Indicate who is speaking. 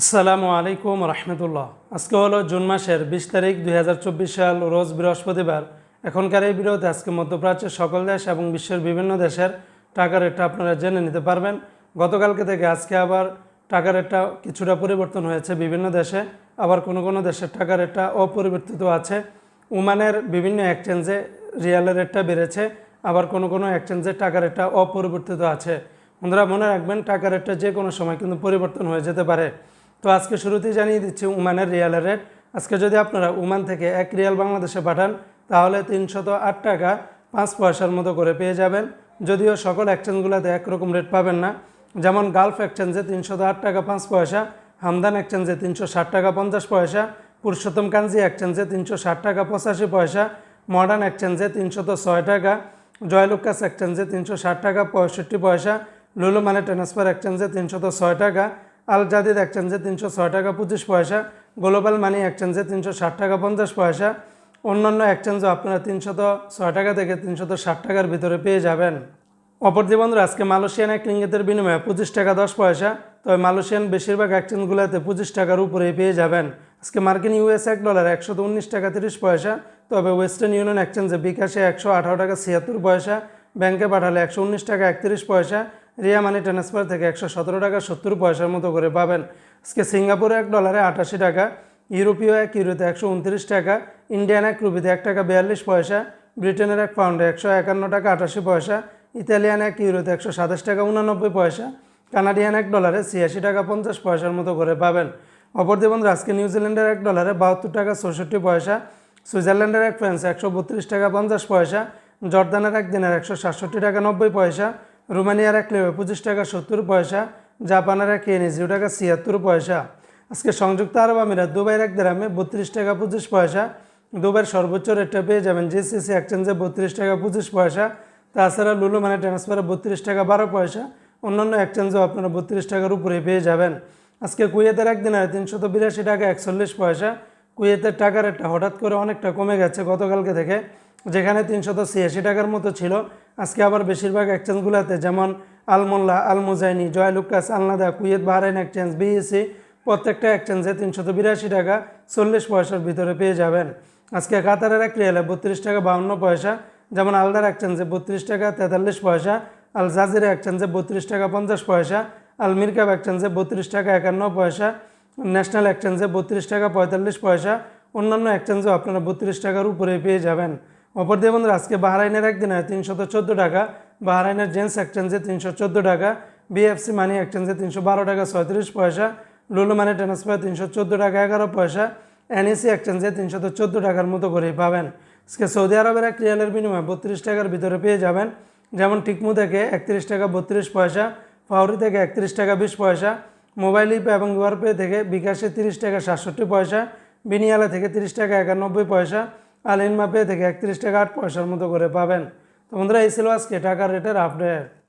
Speaker 1: আসসালামু আলাইকুম রহমতুল্লাহ। আজকে হলো জুন মাসের বিশ তারিখ দুই হাজার চব্বিশ সাল, রোজ বৃহস্পতিবার। এখনকার এই ভিডিওতে আজকে মধ্যপ্রাচ্যের সকল দেশ এবং বিশ্বের বিভিন্ন দেশের টাকা রেটটা আপনারা জেনে নিতে পারবেন। গতকালকে থেকে আজকে আবার টাকা রেটটা কিছুটা পরিবর্তন হয়েছে বিভিন্ন দেশে। আবার কোনো কোনো দেশের টাকা রেটটা অপরিবর্তিত আছে। ওমানের বিভিন্ন এক্সচেঞ্জে রিয়ালের রেটটা বেড়েছে, আবার কোনো কোনো এক্সচেঞ্জে টাকা রেটটা অপরিবর্তিত আছে। বন্ধুরা, মনে রাখবেন টাকা রেটটা যে কোনো সময় কিন্তু পরিবর্তন হয়ে যেতে পারে। তো আজকে শুরুতেই জানিয়ে দিচ্ছি উমানের রিয়ালের রেট। আজকে যদি আপনারা উমান থেকে এক রিয়াল বাংলাদেশে পাঠান, তাহলে তিনশত আট টাকা পাঁচ পয়সার মতো করে পেয়ে যাবেন। যদিও সকল এক্সচেঞ্জগুলোতে একরকম রেট পাবেন না। যেমন গালফ এক্সচেঞ্জে তিনশত আট টাকা পাঁচ পয়সা হামদান এক্সচেঞ্জে তিনশো ষাট টাকা পঞ্চাশ পয়সা পুরুষোত্তম কাঞ্জি এক্সচেঞ্জে তিনশো ষাট টাকা পঁচাশি পয়সা মডার্ন এক্সচেঞ্জে তিনশত ছয় টাকা জয়লুকাস এক্সচেঞ্জে তিনশো ষাট টাকা পঁয়ষট্টি পয়সা লুলু মানে ট্রান্সফার এক্সচেঞ্জে তিনশত ছয় টাকা আল জাদিদ এক্সচেঞ্জে তিনশো ছয় টাকা, পঁচিশ পয়সা, গ্লোবাল মানি এক্সচেঞ্জে তিনশো ষাট টাকা, পঞ্চাশ পয়সা। অন্যান্য এক্সচেঞ্জও আপনারা তিনশত ছয় টাকা থেকে তিনশত ষাট টাকার ভিতরে পেয়ে যাবেন। অপরদি বন্ধুরা, আজকে মালয়েশিয়ান এক রিঙ্গিতের বিনিময়ে পঁচিশ টাকা, দশ পয়সা। তবে মালয়েশিয়ান বেশিরভাগ এক্সচেঞ্জগুলোতে পঁচিশ টাকার উপরেই পেয়ে যাবেন। আজকে মার্কিন ইউএস এক ডলার একশো উনিশ টাকা, তিরিশ পয়সা। তবে ওয়েস্টার্ন ইউনিয়ন এক্সচেঞ্জে বিকাশে একশো আঠারো টাকা, ছিয়াত্তর পয়সা। ব্যাংকে পাঠালে একশো উনিশ টাকা, একত্রিশ পয়সা। রিয়া মানি ট্রান্সফার থেকে একশো সতেরো টাকা সত্তর পয়সার মতো করে পাবেন। আজকে সিঙ্গাপুরে এক ডলারে আটাশি টাকা, ইউরোপীয় এক ইউরোতে একশো উনত্রিশ টাকা, ইন্ডিয়ান এক রুপিতে এক টাকা বিয়াল্লিশ পয়সা, ব্রিটেনের এক পাউন্ডে একশো একান্ন টাকা আটাশি পয়সা, ইতালিয়ান এক ইউরোতে একশো সাতাশ টাকা উনানব্বই পয়সা, কানাডিয়ান এক ডলারে ছিয়াশি টাকা পঞ্চাশ পয়সার মতো করে পাবেন। অপরদি বন্ধু আজকে নিউজিল্যান্ডের এক ডলারে বাহাত্তর টাকা চৌষট্টি পয়সা, সুইজারল্যান্ডের এক ফ্রান্স একশো বত্রিশ টাকা পঞ্চাশ পয়সা, জর্দানের এক দিনের একশো সাতষট্টি টাকা নব্বই পয়সা রোমানিয়ার এক লেবে পঁচিশ টাকা সত্তর পয়সা জাপানের এক এনে জিরো টাকা ছিয়াত্তর পয়সা। আজকে সংযুক্ত আরব আমিরাত দুবাইয়ের এক দেরামে বত্রিশ টাকা পঁচিশ পয়সা। দুবাইয়ের সর্বোচ্চ রেটটা পেয়ে যাবেন জিসিসি এক্সচেঞ্জে বত্রিশ টাকা পঁচিশ পয়সা। তাছাড়া লুলু মানে ট্রান্সফারে বত্রিশ টাকা বারো পয়সা। অন্যান্য এক্সচেঞ্জেও আপনারা বত্রিশ টাকার উপরে পেয়ে যাবেন। আজকে কুয়েতের একদিনে তিনশত বিরাশি টাকা একচল্লিশ পয়সা। কুয়েতের টাকার রেটটা হঠাৎ করে অনেকটা কমে গেছে গতকালকে থেকে, যেখানে তিনশত ছিয়াশি টাকার মতো ছিল। আজকে আবার বেশিরভাগ এক্সচেঞ্জগুলোতে যেমন Almulla Al Muzaini Joyalukkas আলনাদা, Kuwait, Bahrain exchange BEC প্রত্যেকটা এক্সচেঞ্জে তিনশত বিরাশি টাকা চল্লিশ পয়সার ভিতরে পেয়ে যাবেন। আজকে কাতারের এক রিয়ালে বত্রিশ টাকা বাউন্ন পয়সা, যেমন আলদার এক্সচেঞ্জে বত্রিশ টাকা তেতাল্লিশ পয়সা, আল জাজিরা এক্সচেঞ্জে বত্রিশ টাকা পঞ্চাশ পয়সা, আল মিরকাব এক্সচেঞ্জে বত্রিশ টাকা একান্ন পয়সা, ন্যাশনাল এক্সচেঞ্জে বত্রিশ টাকা পঁয়তাল্লিশ পয়সা, অন্যান্য এক্সচেঞ্জেও আপনারা বত্রিশ টাকার উপরে পেয়ে যাবেন। অপর দিয়ে বন্ধুরা, আজকে বাহরাইনের একদিনে তিনশত চোদ্দ টাকা। বাহরাইনের জেন্টস এক্সচেঞ্জে তিনশো চোদ্দ টাকা, বিএফসি মানি এক্সচেঞ্জে তিনশো বারো টাকা, ছয়ত্রিশ পয়সা, লুলু মানি ট্রান্সফার তিনশো চোদ্দ টাকা, এগারো পয়সা এনএসি এক্সচেঞ্জে তিনশত চোদ্দ টাকার মতো করেই পাবেন। আজকে সৌদি আরবের এক রিয়ালের বিনিময়ে বত্রিশ টাকার ভিতরে পেয়ে যাবেন। যেমন টিকমু থেকে একত্রিশ টাকা বত্রিশ পয়সা, ফাউরি থেকে একত্রিশ টাকা বিশ পয়সা, মোবাইল ইপে এবং পে থেকে বিকাশে তিরিশ টাকা সাতষট্টি পয়সা, বিনিয়ালা থেকে তিরিশ টাকা একানব্বই পয়সা আল মাপে থেকে একত্রিশ টাকা আট পয়সার মতো করে পাবেন। তো বন্ধুরা, এই ছিল আজকে টাকার রেটের আপডেট